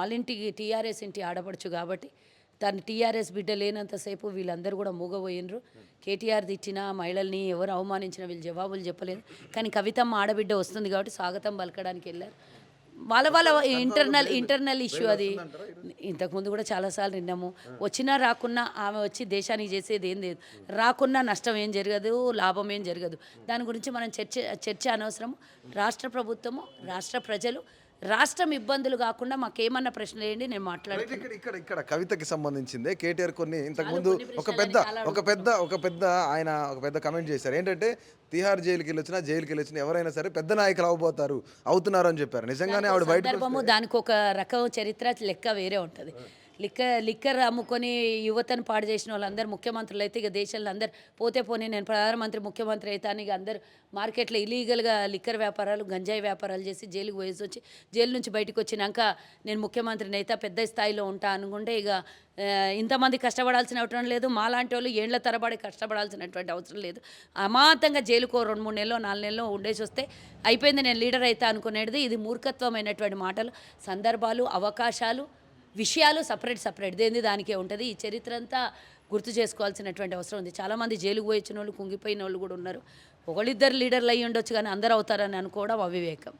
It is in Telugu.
వాళ్ళింటికి టీఆర్ఎస్ ఇంటి ఆడపడుచు కాబట్టి తను టీఆర్ఎస్ బిడ్డ లేనంతసేపు వీళ్ళందరూ కూడా మూగబోయినరు. కేటీఆర్ తిట్టినా మహిళల్ని ఎవరు అవమానించినా వీళ్ళు జవాబులు చెప్పలేదు. కానీ కవితమ్మ ఆడబిడ్డ వస్తుంది కాబట్టి స్వాగతం పలకడానికి వెళ్ళారు. వాళ్ళ వాళ్ళ ఇంటర్నల్ ఇంటర్నల్ ఇష్యూ అది. ఇంతకుముందు కూడా చాలాసార్లు విన్నాము. వచ్చినా రాకున్నా ఆమె వచ్చి దేశానికి చేసేది ఏం లేదు. రాకున్నా నష్టం ఏం జరగదు లాభం ఏం జరగదు. దాని గురించి మనం చర్చ చర్చ అనవసరం రాష్ట్ర ప్రభుత్వము రాష్ట్ర ప్రజలు రాష్ట్రం ఇబ్బందులు కాకుండా మాకేమన్నా ప్రశ్నలు వేయండి నేను మాట్లాడతాను ఇక్కడ ఇక్కడ కవితకి సంబంధించిందే. కేటీఆర్ కొన్ని ఇంతకు ముందు కొన్ని ఒక పెద్ద ఒక పెద్ద ఒక పెద్ద ఆయన ఒక పెద్ద కమెంట్ చేశారు. ఏంటంటే తిహార్ జైలుకి వెళ్ళొచ్చినా జైలుకి వెళ్ళొచ్చినా ఎవరైనా సరే పెద్ద నాయకులు అవబోతారు అవుతున్నారు అని చెప్పారు. నిజంగానే ఆవిడ బయట దానికి ఒక రకం చరిత్ర లెక్క వేరే ఉంటుంది. లిక్కర్ లిక్కర్ అమ్ముకొని యువతను పాడు చేసిన వాళ్ళందరూ ముఖ్యమంత్రులు అయితే ఇక దేశంలో అందరు పోతే పోనీ నేను ప్రధానమంత్రి ముఖ్యమంత్రి అవుతాను ఇక అందరు మార్కెట్లో ఇలీగల్గా లిక్కర్ వ్యాపారాలు గంజాయి వ్యాపారాలు చేసి జైలుకు పోయేసి వచ్చి జైలు నుంచి బయటకు వచ్చినాక నేను ముఖ్యమంత్రిని అయితే పెద్ద స్థాయిలో ఉంటా అనుకుంటే ఇక ఇంతమంది కష్టపడాల్సిన అవసరం లేదు. మాలాంటి వాళ్ళు ఏండ్ల తరబడి కష్టపడాల్సినటువంటి అవసరం లేదు. అమాంతంగా జైలుకో రెండు మూడు నెలలో నాలుగు నెలలో ఉండేసి వస్తే అయిపోయింది నేను లీడర్ అయితే అనుకునేది. ఇది మూర్ఖత్వమైనటువంటి మాటలు సందర్భాలు అవకాశాలు విషయాలు సపరేట్ సపరేట్. దేని దానికే ఉంటుంది. ఈ చరిత్ర అంతా గుర్తు చేసుకోవాల్సినటువంటి అవసరం ఉంది. చాలామంది జైలుకు పోయి వచ్చిన వాళ్ళు కుంగిపోయిన వాళ్ళు కూడా ఉన్నారు. ఒకళ్ళిద్దరు లీడర్లు అయ్యి ఉండొచ్చు కానీ అందరూ అవుతారని అనుకోవడం అవివేకం.